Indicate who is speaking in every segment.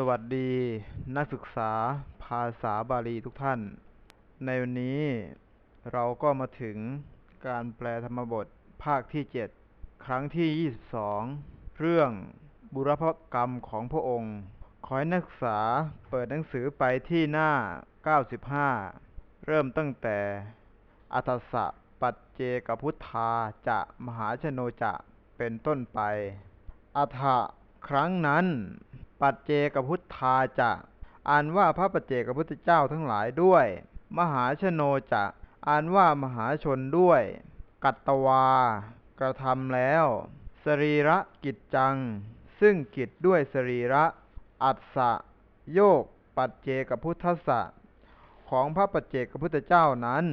Speaker 1: สวัสดีนักศึกษาภาษาบาลีทุกท่าน ในวันนี้เราก็มาถึงการแปลธรรมบทภาคที่ 7 ครั้งที่ 22 เรื่องบุรพกรรมของพระองค์ ขอให้นักศึกษาเปิดหนังสือไปที่หน้า 95 เริ่มตั้งแต่อัตสะปัจเจกพุทธาจะมหาชโนจะเป็นต้นไปอัฐะครั้งนั้น ปัจเจกพุทธาจะอ่านว่าพระปัจเจกพุทธเจ้าทั้งหลายด้วย มหาชโนจะอ่านว่ามหาชนด้วย กัตตวา กระทำแล้ว สรีระกิจจัง ซึ่งกิจด้วยสรีระ อัศสะโยกปัจเจกพุทธสะของพระปัจเจกพุทธเจ้านั้น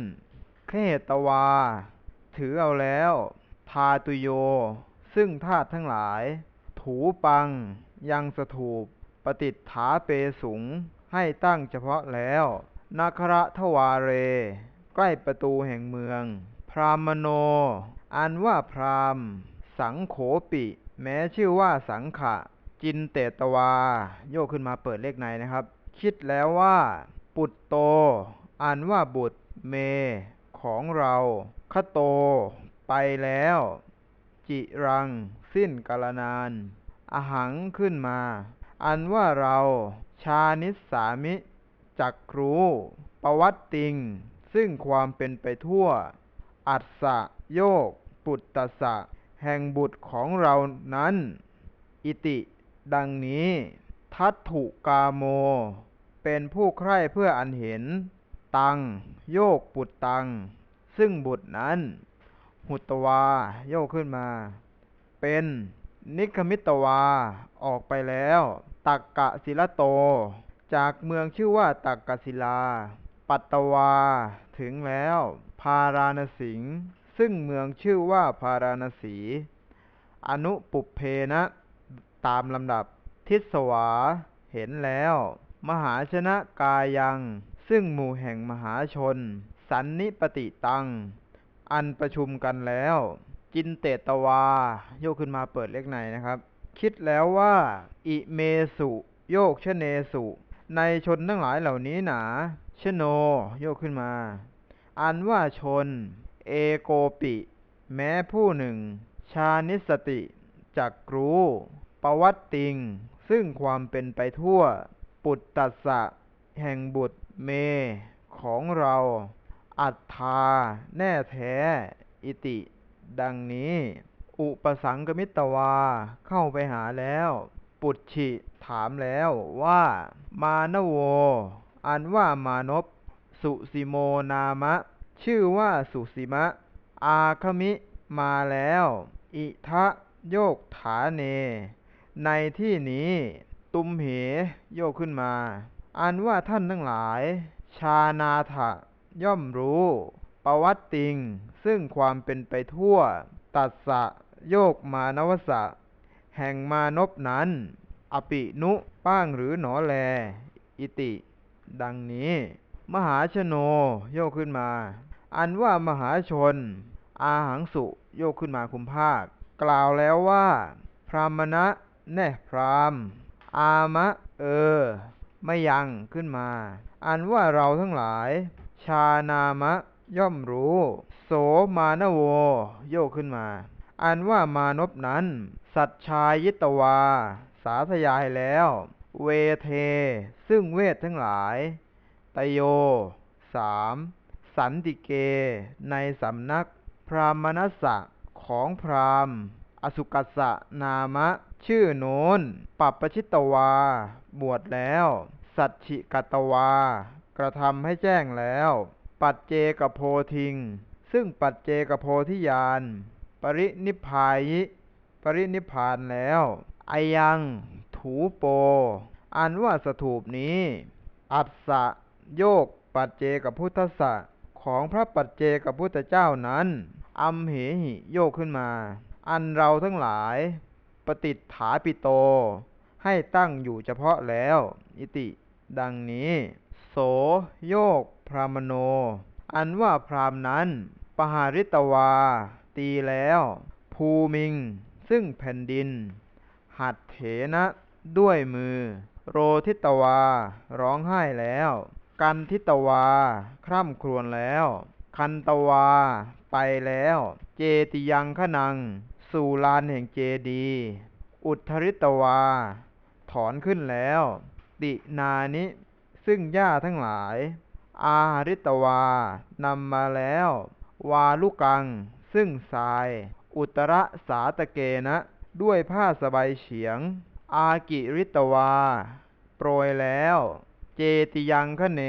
Speaker 1: เขตวา ถือเอาแล้ว ทาตุโย ซึ่งธาตุทั้งหลาย ถูปัง ยังสถูปปฏิฐาเปสุง ให้ตั้งเฉพาะแล้วนาคระทวาเร ใกล้ประตูแห่งเมือง พรามโน อันว่าพรามสังโขปิ แม้ชื่อว่าสังขะ จินเตตวา โยกขึ้นมาเปิดเลขในนะครับ คิดแล้วว่า ปุตโต อันว่าบุตรเม ของเราคโต ไปแล้ว จิรัง สิ้นกาลนาน อหังขึ้นมา อันว่าเราชานิสสามิจักครูประวัตติง ซึ่งความเป็นไปทั่ว อัศสะโยก ปุตตสะ แห่งบุตรของเรานั้น อิติ ดังนี้ ทัตถุกาโม เป็นผู้ใคร่เพื่ออันเห็น ตัง โยกปุตตัง ซึ่งบุตรนั้น หุตวา โยกขึ้นมา เป็น นิคมิตวา ออกไปแล้ว ตักกะศิลโต จากเมืองชื่อว่าตักกศิลา ปัตตวา ถึงแล้ว พาราณสิงซึ่งเมืองชื่อว่าพาราณสี อนุปุเพนะ ตามลำดับ ทิศวา เห็นแล้ว มหาชนะกายัง ซึ่งหมู่แห่งมหาชน สันนิปติตัง อันประชุมกันแล้ว จินเตตวา โยกขึ้นมาเปิดเลขในนะครับ คิดแล้วว่า อิเมสุ โยกชเนสุ ในชนทั้งหลายเหล่านี้หนาชโน โยกขึ้นมา อันว่าชน เอโกปิ แม้ผู้หนึ่ง ชานิสติ จักรู้ปวัตติง ซึ่งความเป็นไปทั่ว ปุตตัสสะแห่งบุตรเม ของเรา อัฏฐาแน่แท้ อิติ ดังนี้ อุปสังกมิตวา เข้าไปหาแล้ว ปุจฉิถามแล้วว่า มานโว อันว่ามานพ สุสิโมนามะ ชื่อว่าสุสิมะ อาคมิมาแล้ว อิทะโยกฐาเน ในที่นี้ ตุมเหโยกขึ้นมา อันว่าท่านทั้งหลาย ชานาถะย่อมรู้ ประวัติติง ซึ่งความเป็นไปทั่ว ตัสสะโยกมานวสะ แห่งมานพนั้น อปินุป้างหรือหนอแล อิติ ดังนี้ มหาชโนโยกขึ้นมา อันว่ามหาชน อาหังสุโยกขึ้นมาคุมภาค กล่าวแล้วว่า พรามณะแน่พรามอามะ เออ ไม่ยังขึ้นมา อันว่าเราทั้งหลาย ชานามะย่อมรู้ มานโว โยกขึ้นมา อันว่ามานพนั้น สัจชายิตวา สาธยายแล้ว เวเท ซึ่งเวททั้งหลาย ตโยสามสันติเก ในสำนัก พรามนัสสะของพรามอสุกัสะนามะ ชื่อโน้นปัปปชิตวา บวชแล้ว สัจฉิกัตวา กระทำให้แจ้งแล้ว ปัจเจกโพธิง ซึ่งปัจเจกโพธิญาณ ปรินิพพายิปรินิพพานแล้วอายังถูโป อันว่าสถูปนี้ อัศสะโยกปัจเจกพุทธสะของพระปัจเจกพุทธเจ้านั้น อัมเหหิโยกขึ้นมา อันเราทั้งหลาย ปฏิฏฐาปิโต ให้ตั้งอยู่เฉพาะแล้ว อิติ ดังนี้ โสโยกพรามโน อันว่าพรามนั้น ปหาริตวา ตีแล้ว ภูมิง ซึ่งแผ่นดิน หัดเถนะด้วยมือ โรทิตวา ร้องไห้แล้ว กันทิตวา คร่ำครวญแล้ว คันตวา ไปแล้ว เจติยังขนัง สู่ลานแห่งเจดี อุทธริตวา ถอนขึ้นแล้ว ตินานิซึ่งหญ้าทั้งหลาย อาหาริตวา นำมาแล้ว วาลุกัง ซึ่งทราย อุตระสาตะเกนะ ด้วยผ้าสบายเฉียง อากิริตวา โปรยแล้ว เจติยังคเน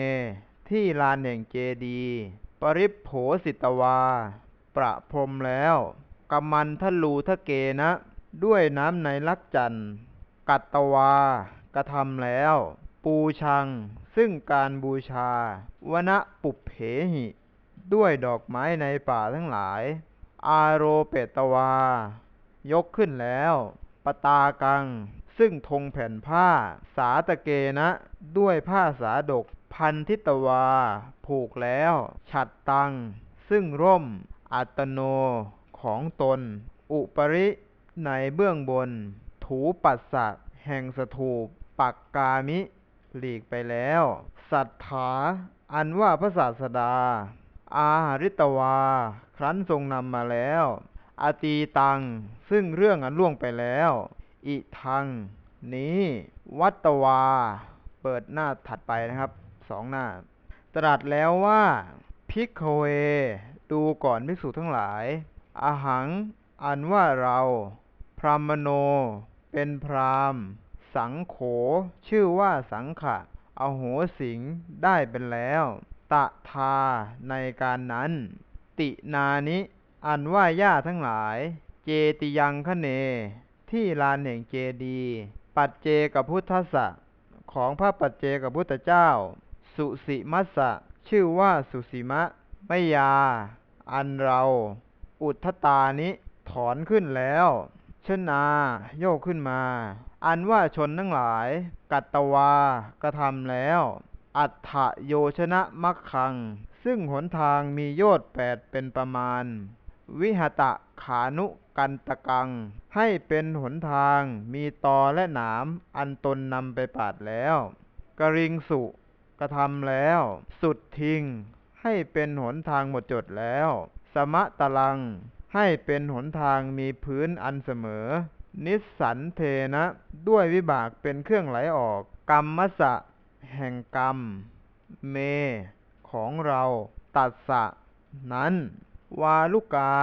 Speaker 1: ที่ลานแห่งเจดี ปริโผสิตวา ประพรมแล้วกำมันทะลูทะเกนะ ด้วยน้ำในลักจันกัตตวา กระทำแล้ว ปูชัง ซึ่งการบูชาวนะปุเพหิ ด้วยดอกไม้ในป่าทั้งหลาย อาโรเปตวา ยกขึ้นแล้ว ปตากัง ซึ่งธงแผ่นผ้า สาตะเกนะ ด้วยผ้าสาดก พันทิตวา ผูกแล้ว ฉัดตัง ซึ่งร่ม อัตโน ของตน อุปริในเบื้องบน ถูปัสสะแห่งสถูป ปักกามิ หลีกไปแล้ว สัทธา อันว่าพระศาสดา อาริตวา ครั้นทรงนำมาแล้วอตีตัง ซึ่งเรื่องอันล่วงไปแล้ว อิทัง นี้ วัตวา เปิดหน้าถัดไปนะครับ สองหน้า ตรัสแล้วว่าพิกขเว ดูก่อนภิกษุทั้งหลายอาหัง อันว่าเรา พรามโน เป็นพรามสังโข ชื่อว่าสังขะ อโหสิง ได้เป็นแล้ว ตะทาในการนั้น ตินานิ อันว่าญาทั้งหลาย เจติยังคเน ที่ลานแห่งเจดี ปัจเจกับพุทธสะของพระปัจเจกับพุทธเจ้า สุสิมัสสะชื่อว่าสุสิมะมยา อันเรา อุทธตานิ ถอนขึ้นแล้วชนาโยกขึ้นมา อันว่าชนทั้งหลาย กัตตวากระทำแล้ว อัฏฐโยชนะมักคัง ซึ่งหนทางมีโยชน์แปดเป็นประมาณ วิหตะขานุกันตะกัง ให้เป็นหนทางมีตอและหนามอันตนนำไปปาดแล้ว กริงสุกระทำแล้ว สุดทิง ให้เป็นหนทางหมดจดแล้ว สมะตะลัง ให้เป็นหนทางมีพื้นอันเสมอ นิสสันเทนะ ด้วยวิบากเป็นเครื่องไหลออก กรรมมสะ แห่งกรรม เม ของเราตัสสะ นั้น วาลุกา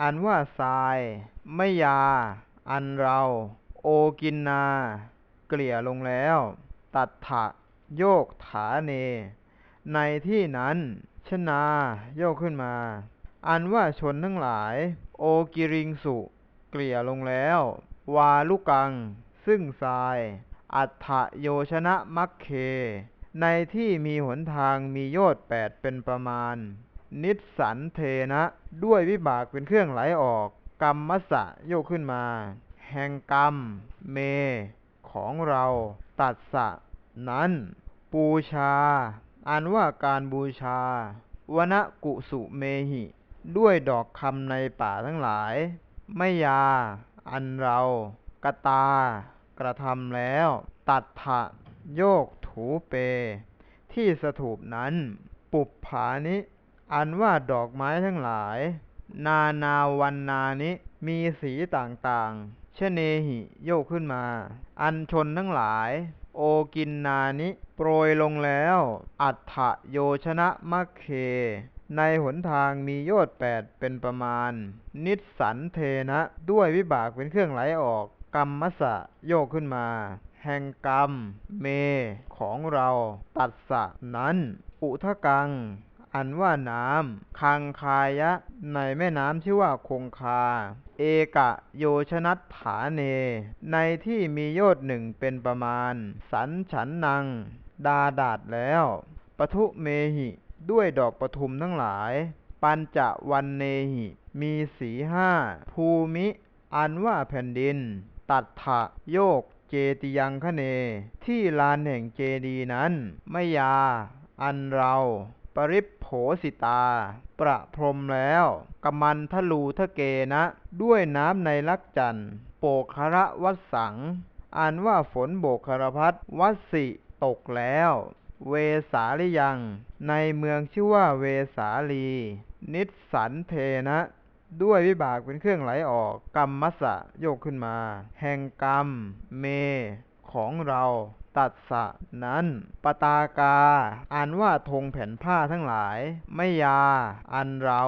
Speaker 1: อันว่าทรายไมยา อันเรา โอกินนา เกลี่ยลงแล้ว ตัทธะโยกฐาเน ในที่นั้นชนาโยกขึ้นมา อันว่าชนทั้งหลาย โอกิริงสุ เกลี่ยลงแล้ว วาลุกัง ซึ่งทราย อัฏฐโยชนะมัคเค ในที่มีหนทางมีโยชน์แปดเป็นประมาณ นิสันเทนะ ด้วยวิบากเป็นเครื่องไหลออก กรรมมสะโยกขึ้นมา แห่งกรรม เม ของเรา ตัสสะ นั้น ปูชา อันว่าการบูชาวนกุสุเมหิ ด้วยดอกคำในป่าทั้งหลาย ไมยา อันเรา กตา กระทำแล้ว ตัทธะโยกถูเป ที่สถูปนั้น ปุปผานิ อันว่าดอกไม้ทั้งหลาย นานาวันนานิมีสีต่างๆ เชเนหิโยกขึ้นมา อัญชนทั้งหลาย โอกินนานิโปรยลงแล้ว อัฏฐโยชนะมัคเค ในหนทางมีโยชน์แปดเป็นประมาณ นิสสันเทนะ ด้วยวิบากเป็นเครื่องไหลออก กรรมสะโยกขึ้นมา แห่งกรรม เม ของเรา ตัสสะนั้น อุทะกัง อันว่าน้ำคังคายะ ในแม่น้ำชื่อว่าคงคา เอกะโยชนัตถาเน ในที่มีโยชน์หนึ่งเป็นประมาณ สันฉันนัง ดาดาษแล้วปทุเมหิ ด้วยดอกปทุมทั้งหลาย ปัญจวันเนหิ มีสีห้า ภูมิ อันว่าแผ่นดิน ตัทธะโยกเจติยังคะเน ที่ลานแห่งเจดีนั้นมยา อันเรา ปริพโผสิตา ประพรมแล้วกมันทะลูทะเกนะ ด้วยน้ำในลักจันโปคระวัสสังอันว่าฝนโบกคารพัดวัสิตกแล้ว เวสาลิยัง ในเมืองชื่อว่าเวสาลี นิสสันเทนะ ด้วยวิบากเป็นเครื่องไหลออก กรรมมัสสะโยกขึ้นมา แห่งกรรม เม ของเราตัดสะนั้นปตากาอันว่าธงแผ่นผ้าทั้งหลาย ไม่ยา อันเรา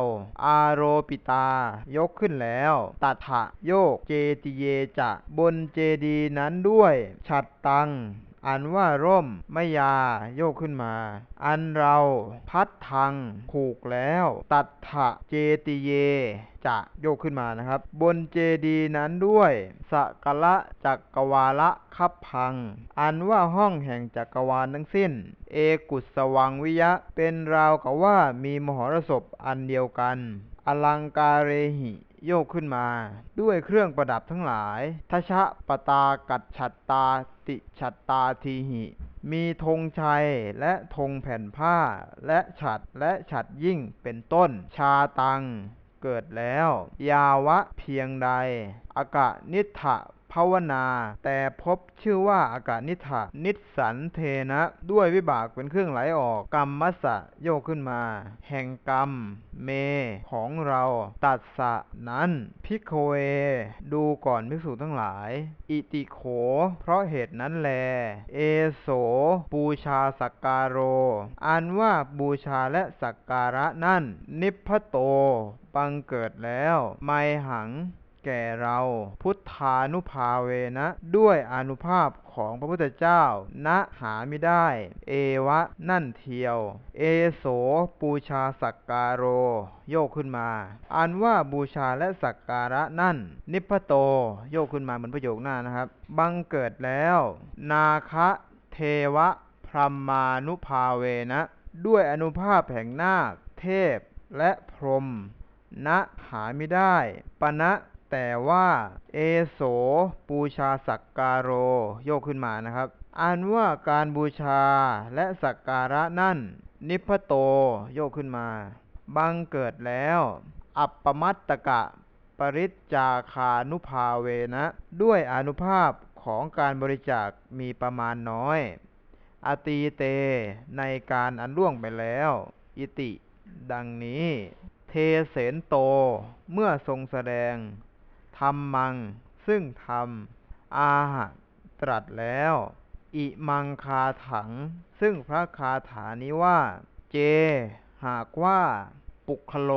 Speaker 1: อาโรปิตา ยกขึ้นแล้ว ตัดถะโยกเจติเยจะ บนเจดีนั้นด้วย ฉัตรตัง อันว่าร่มไม่ยาโยกขึ้นมา อันเราพัดทังผูกแล้ว ตัดถะเจติเย จะโยกขึ้นมานะครับ บนเจดีนั้นด้วยสกละจักกวาละคับพัง อันว่าห้องแห่งจักรวาลทั้งสิ้น เอกุสวังวิยะ เป็นราวกับว่ามีมหรสพอันเดียวกัน อลังการเรหิ โยกขึ้นมา ด้วยเครื่องประดับทั้งหลายทชะปตากัดฉัตตาติฉัตตาทีหิ มีธงชัยและธงแผ่นผ้า และฉัตและฉัตยิ่งเป็นต้น ชาตังเกิดแล้ว ยาวะเพียงใด อากะนิทะ ภาวนา แต่พบชื่อว่าอากาศนิทะนิสันเทนะ ด้วยวิบากเป็นเครื่องไหลออก กรรมมัสะโยกขึ้นมา แห่งกรรม เม ของเราตัดสะนั้นพิกเว ดูก่อนภิกษุทั้งหลาย อิติโข เพราะเหตุนั้นแล เอโสบูชาสักการโร อันว่าบูชาและสักการะนั่น นิพพโตบังเกิดแล้ว ไมหัง แก่เราพุทธานุภาเวนะ ด้วยอนุภาพของพระพุทธเจ้า ณหาไม่ได้ เอวะนั่นเทียว เอโสปูชาสักการโร โยกขึ้นมา อันว่าบูชาและสักการะนั่น นิพพโต โยกขึ้นมาเหมือนประโยคหน้านะครับ บังเกิดแล้ว นาคะเทวะพรหมานุภาเวนะ ด้วยอนุภาพแห่งนาค เทพและพรหมณหาไม่ได้ปณะ แต่ว่าเอโสปูชาสักการโรโยกขึ้นมานะครับอันว่าการบูชาและสักการะนั่น นิพพโตโยกขึ้นมา บังเกิดแล้ว อัปปมัตตกะ ปริจจาคานุภาเวนะ ด้วยอนุภาพของการบริจาคมีประมาณน้อย อตีเต ในการอันล่วงไปแล้ว อิติ ดังนี้ เทเสนโต เมื่อทรงแสดง ธรรมัง ซึ่งธรรม อาหะตรัสแล้ว อิมังคาถัง ซึ่งพระคาถานี้ว่า เจ หากว่าปุคโล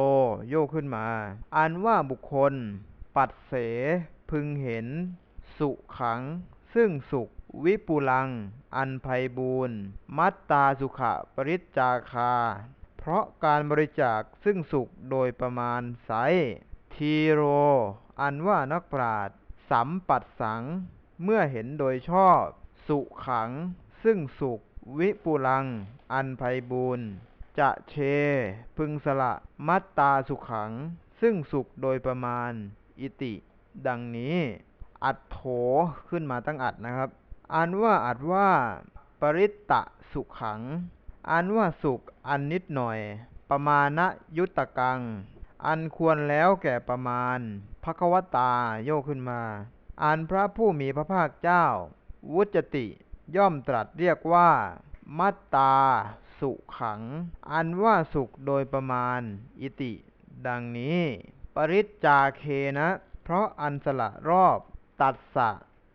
Speaker 1: โยกขึ้นมา อันว่าบุคคล ปัสเส พึงเห็น สุขัง ซึ่งสุข วิปุลัง อันไพบูรมัตตาสุขะปริจจาคา เพราะการบริจาคซึ่งสุขโดยประมาณไซ ทีโร อันว่านักปราชญ์สัมปัสสัง เมื่อเห็นโดยชอบ สุขัง ซึ่งสุข วิปุลัง อันไพบูรณ์จะเช พึงสละ มัตตาสุขัง ซึ่งสุขโดยประมาณ อิติ ดังนี้ อัตโถขึ้นมาตั้งอัดนะครับ อันว่าอัดว่า ปริตตะสุขัง อันว่าสุขอันนิดหน่อย ประมาณยุตตะกัง อันควรแล้วแก่ประมาณภควตาโยกขึ้นมา อันพระผู้มีพระภาคเจ้า วุจติย่อมตรัสเรียกว่า มัตตา สุขัง อันว่าสุขโดยประมาณ อิติ ดังนี้ ปริจจาเคนะ เพราะอันสละรอบ ตัสสะ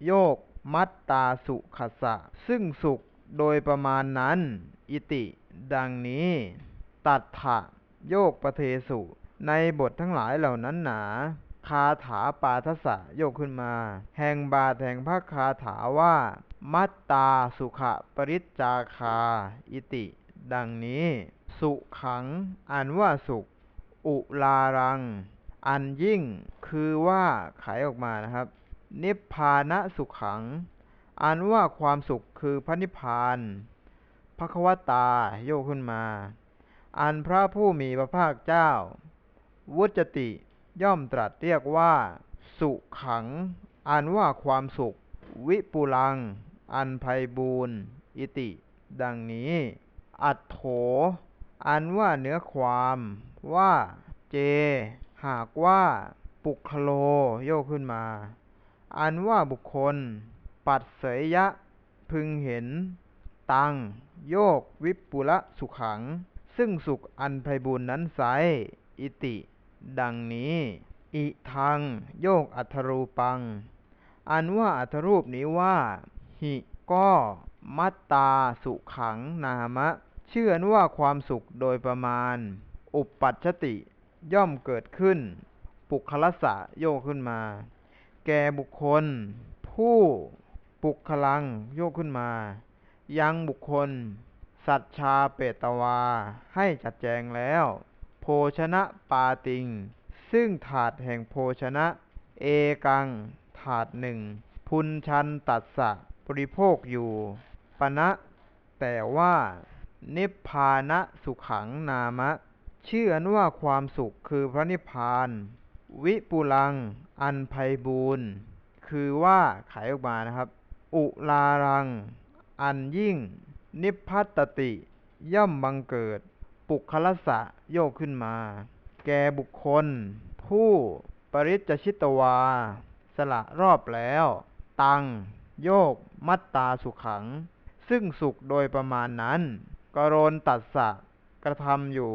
Speaker 1: โยก มัตตาสุขสะ ซึ่งสุขโดยประมาณนั้น อิติ ดังนี้ ตัฏฐะโยกปเทสุ ในบททั้งหลายเหล่านั้นหนา คาถาปาทสะโยกขึ้นมา แห่งบาทแห่งพระคาถาว่า มัตตาสุขะปริจจาคา อิติ ดังนี้ สุขัง อันว่าสุข อุลารัง อันยิ่ง คือว่าไขออกมานะครับ นิพพานะสุขัง อันว่าความสุขคือพระนิพพานภควตาโยกขึ้นมา อันพระผู้มีพระภาคเจ้า วุจติ ย่อมตรัสเรียกว่า สุขัง อันว่าความสุข วิปุลัง อันไพบูรอิติ ดังนี้ อัตโถ อันว่าเนื้อความว่าเจ หากว่าปุคโลโยกขึ้นมา อันว่าบุคคล ปัดเสยยะ พึงเห็น ตัง โยกวิปุละสุขัง ซึ่งสุขอันไพบูรณ์นั้นไซอิติ ดังนี้ อิทัง โยกอัทรูปัง อันว่าอัทรูปนี้ว่า หิก็มัตตาสุขังนามะ เชื่อนว่าความสุขโดยประมาณ อุปปัชชติย่อมเกิดขึ้น ปุคละสะโยกขึ้นมา แก่บุคคล ผู้ปุคลังโยกขึ้นมา ยังบุคคล สัจชาเปตวาให้จัดแจงแล้ว ภชนะปาติง ซึ่งถาดแห่งโภชนะ เอกัง ถาดหนึ่ง พุนชันตัสสะบริโภคอยู่ ปณะแต่ว่า นิพพานะสุขังนามะ เชื่ออนว่าความสุขคือพระนิพพาน วิปุลัง อันไพบูรณ์คือว่าขายออกมานะครับ อุลารัง อันยิ่ง นิพพัตติ ย่อมบังเกิด ปุคละสะโยกขึ้นมา แก่บุคคล ผู้ปริจจชิตวา สละรอบแล้ว ตัง โยก มัตตาสุขัง ซึ่งสุขโดยประมาณนั้นกโรนตัสสะกระทำอยู่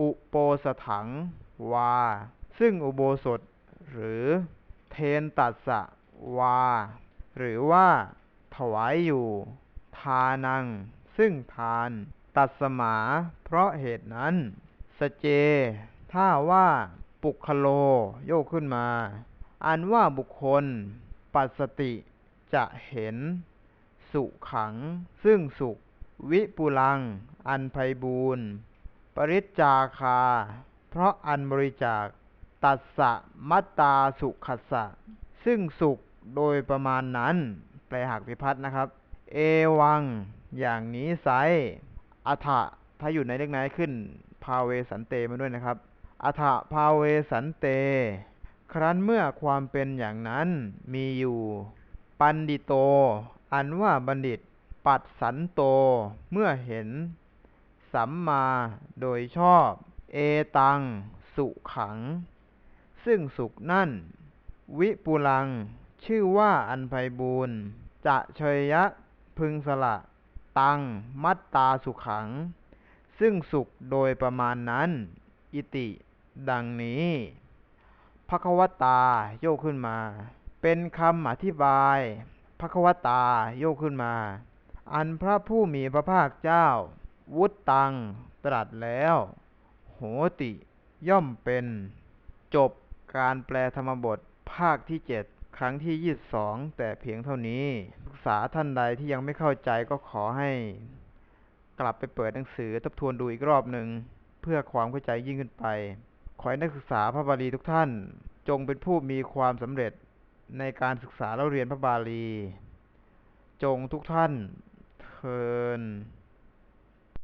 Speaker 1: อุโปสถัง วา ซึ่งอุโบสถ หรือ เทนตัสสะวา หรือว่า ถวายอยู่ ทานัง ซึ่งทาน ตัสมา เพราะเหตุนั้น สเจ ถ้าว่าปุคโลโยกขึ้นมา อันว่าบุคคล ปัสสติจะเห็น สุขัง ซึ่งสุข วิปุลัง อันไพบูรณ์ปริจจาคา เพราะอันบริจาค ตัสสะมัตตาสุขัสสะ ซึ่งสุขโดยประมาณนั้น แปลหักพิพัฒนะครับ เอวัง อย่างนี้ไซ อัฏฐะถ้าอยู่ในเลขไหนขึ้นภาเวสันเตมาด้วยนะครับอัฏฐะภาเวสันเต ครั้นเมื่อความเป็นอย่างนั้นมีอยู่ ปันดิโต อันว่าบัณฑิต ปัดสันโต เมื่อเห็น สัมมาโดยชอบ เอตัง สุขัง ซึ่งสุขนั่น วิปุลัง ชื่อว่าอันไพบูรณ์จะเชยยะพึงสละ ตัง มัตตาสุขัง ซึ่งสุขโดยประมาณนั้น อิติ ดังนี้ภควตาโยกขึ้นมา เป็นคำอธิบายภควตาโยกขึ้นมา อันพระผู้มีพระภาคเจ้า วุตตัง ตรัสแล้ว โหติ ย่อมเป็น จบการแปลธรรมบทภาคที่เจ็ด ครั้งที่ยี่สิบสองแต่เพียงเท่านี้ศึกษาท่านใดที่ยังไม่เข้าใจก็ขอให้ กลับไปเปิดหนังสือทบทวนดูอีกรอบหนึ่งเพื่อความเข้าใจยิ่งขึ้นไป ขอให้นักศึกษาพระบาลีทุกท่าน จงเป็นผู้มีความสำเร็จในการศึกษาและเรียนพระบาลี จงทุกท่านเทิน